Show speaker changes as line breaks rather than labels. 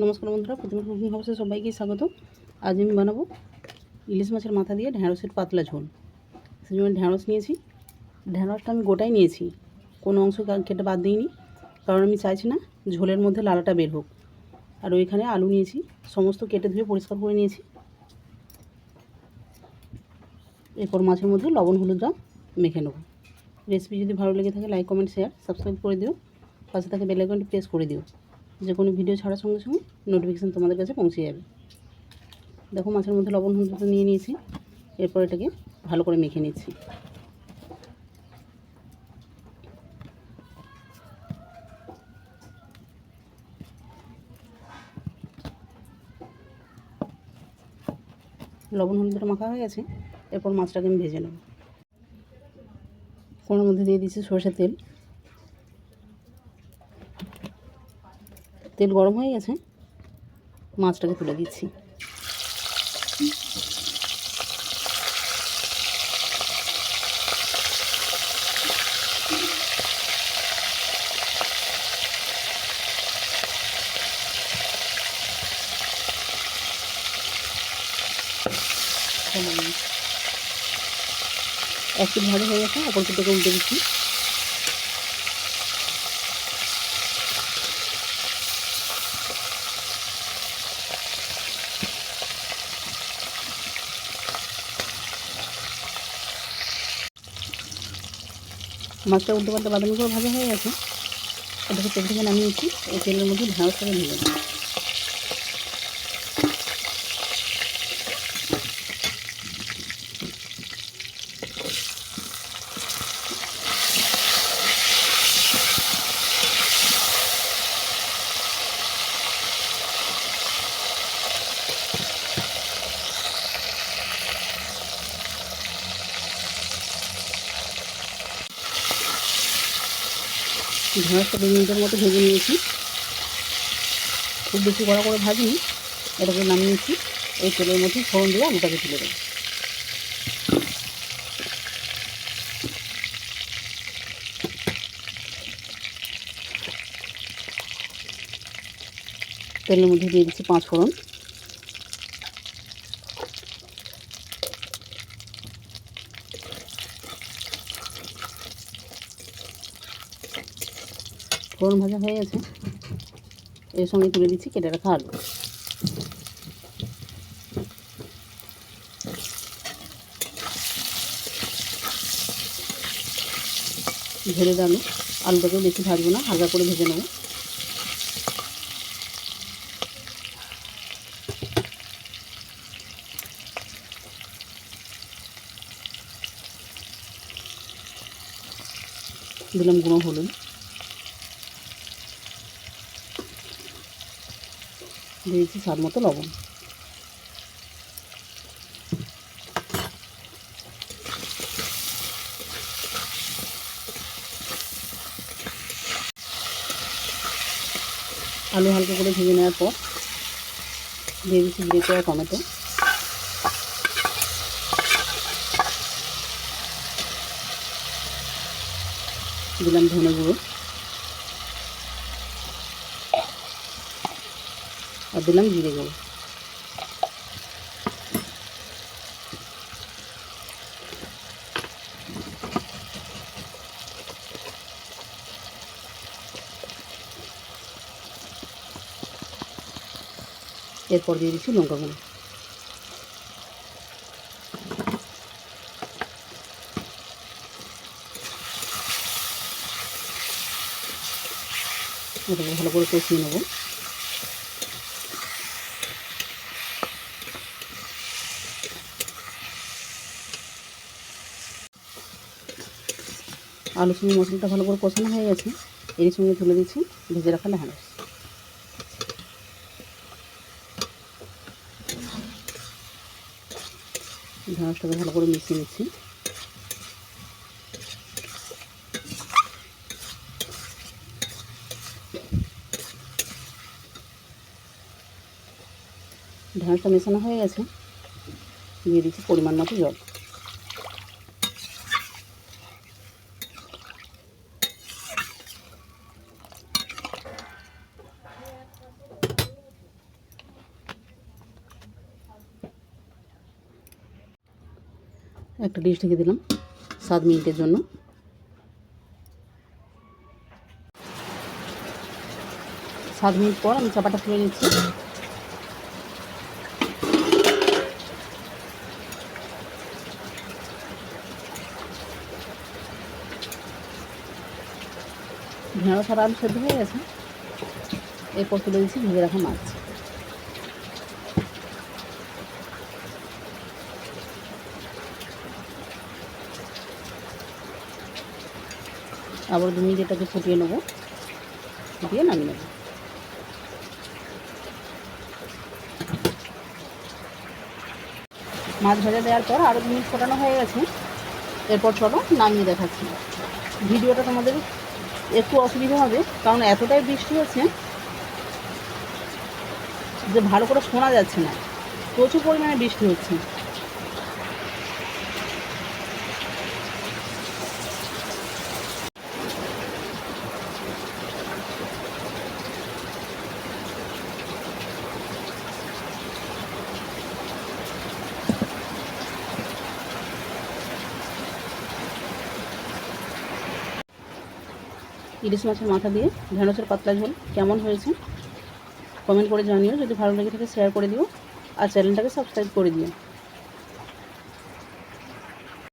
নমস্কার বন্ধুরা, প্রতিমা কুকিং হাউসে সবাইকে স্বাগত আজ আমি বানাবো ইলিশ মাছের মাথা দিয়ে ঢ্যাঁড়সের পাতলা ঝোল। সেই জন্য ঢ্যাঁড়স নিয়েছি। ঢ্যাঁড়সটা আমি গোটাই নিয়েছি। কোনো অংশ কেটে বাদ দিইনি। কারণ আমি চাইছি না ঝোলের মধ্যে লালাটা বের হোক। আর ওইখানে আলু নিয়েছি। সমস্ত কেটে ধুয়ে পরিষ্কার করে নিয়েছি। এরপর মাছের মধ্যে লবণ হলুদটা মেখে নেব। রেসিপি যদি ভালো লেগে থাকে, লাইক, কমেন্ট, শেয়ার, সাবস্ক্রাইব করে দিও। পাশে থাকে বেল আইকনটি প্রেস করে দিও। যে কোনো ভিডিও ছাড়ার সঙ্গে সঙ্গে নোটিফিকেশান তোমাদের কাছে পৌঁছে যাবে। দেখো, মাছের মধ্যে লবণ, হলুদ নিয়ে নিয়েছি। এরপর এটাকে ভালো করে মেখে নিচ্ছি। লবণ, হলুদটা মাখা হয়ে গেছে। এরপর মাছটাকে আমি ভেজে নেব। কোনোর মধ্যে দিয়ে দিচ্ছি সরষের তেল। তেল গরম হয়ে গেছে, মাছটাকে তুলে দিচ্ছি। এক পিঠ ভাজা হয়ে গেছে অপর পিঠটাকে উল্টে দিচ্ছি। মাছটা উল্টো পাল্টা বাদামি করে ভাজা হয়ে গেছে। ওটাকে তেল থেকে নামিয়েছি ওই তেলের মধ্যে ঢেঁড়সটাকে ভেজে ঢেঁড়সটা দু মিনিটের মতো ভেজে নিয়েছি। খুব বেশি কড়া করে ভাজিনি, এটাকে নামিয়েছি এই তেলের মধ্যে ফোড়ন দিয়ে আলুটাকে তুলে দেবো তেলের মধ্যে দিয়ে দিচ্ছি পাঁচ ফোড়ন। ফোড়ন ভাজা হয়ে গেছে। এর সঙ্গে তুলে দিচ্ছি কেটে রাখা আলু। ঝেড়ে আলু আলুটাকেও বেশি ভাজবো না হালকা করে ভেজে নেব। দিলাম গুঁড়ো হলুদ। দিয়েছি স্বাদ মতো লবণ। আলু হালকা করে ভেজে নেওয়ার পর দিয়ে দিচ্ছি গ্রেট করা টমেটো। দিলাম ধনে গুঁড়ো। আর দিলাম জিরে গুঁড়ো। এরপর দিয়ে দিচ্ছি লঙ্কা গুঁড়ো। ভালো করে কষিয়ে নেব। আলুর সঙ্গে মশলাটা ভালো করে কষানো হয়ে গেছে। এর সঙ্গে তুলে দিচ্ছি ভেজে রাখা ঢ্যাঁড়স ঢ্যাঁড়সটাকে ভালো করে মিশিয়ে নিচ্ছি। ঢ্যাঁড়সটা মেশানো হয়ে গেছে। দিয়ে দিচ্ছি পরিমাণ মতো জল। একটা ডিশ ঢেকে দিলাম সাত মিনিটের জন্য। সাত মিনিট পর আমি চাপাটা তুলে নিচ্ছি। ঢেঁড়স আর আলু সেদ্ধ হয়ে গেছে। এরপর তুলে দিচ্ছি ভেজে রাখা মাছ। আবার দু মিনিট এটাকে ফুটিয়ে নেব। ফুটিয়ে নামিয়ে নেব। মাছ ভাজা দেওয়ার পর আরও দু মিনিট ফোটানো হয়ে গেছে। এরপর চলো নামিয়ে দেখাচ্ছি। ভিডিওটা তোমাদের একটু অসুবিধা হবে, কারণ এতটাই বৃষ্টি হচ্ছে যে ভালো করে শোনা যাচ্ছে না। প্রচুর পরিমাণে বৃষ্টি হচ্ছে। ইলিশ মাছের মাথা দিয়ে, ঢেঁড়সের পাতলা ঝোল, কেমন হয়েছে? কমেন্ট করে জানিও, যদি ভালো লেগে থাকে শেয়ার করে দিও, আর চ্যানেলটাকে সাবস্ক্রাইব করে দিও।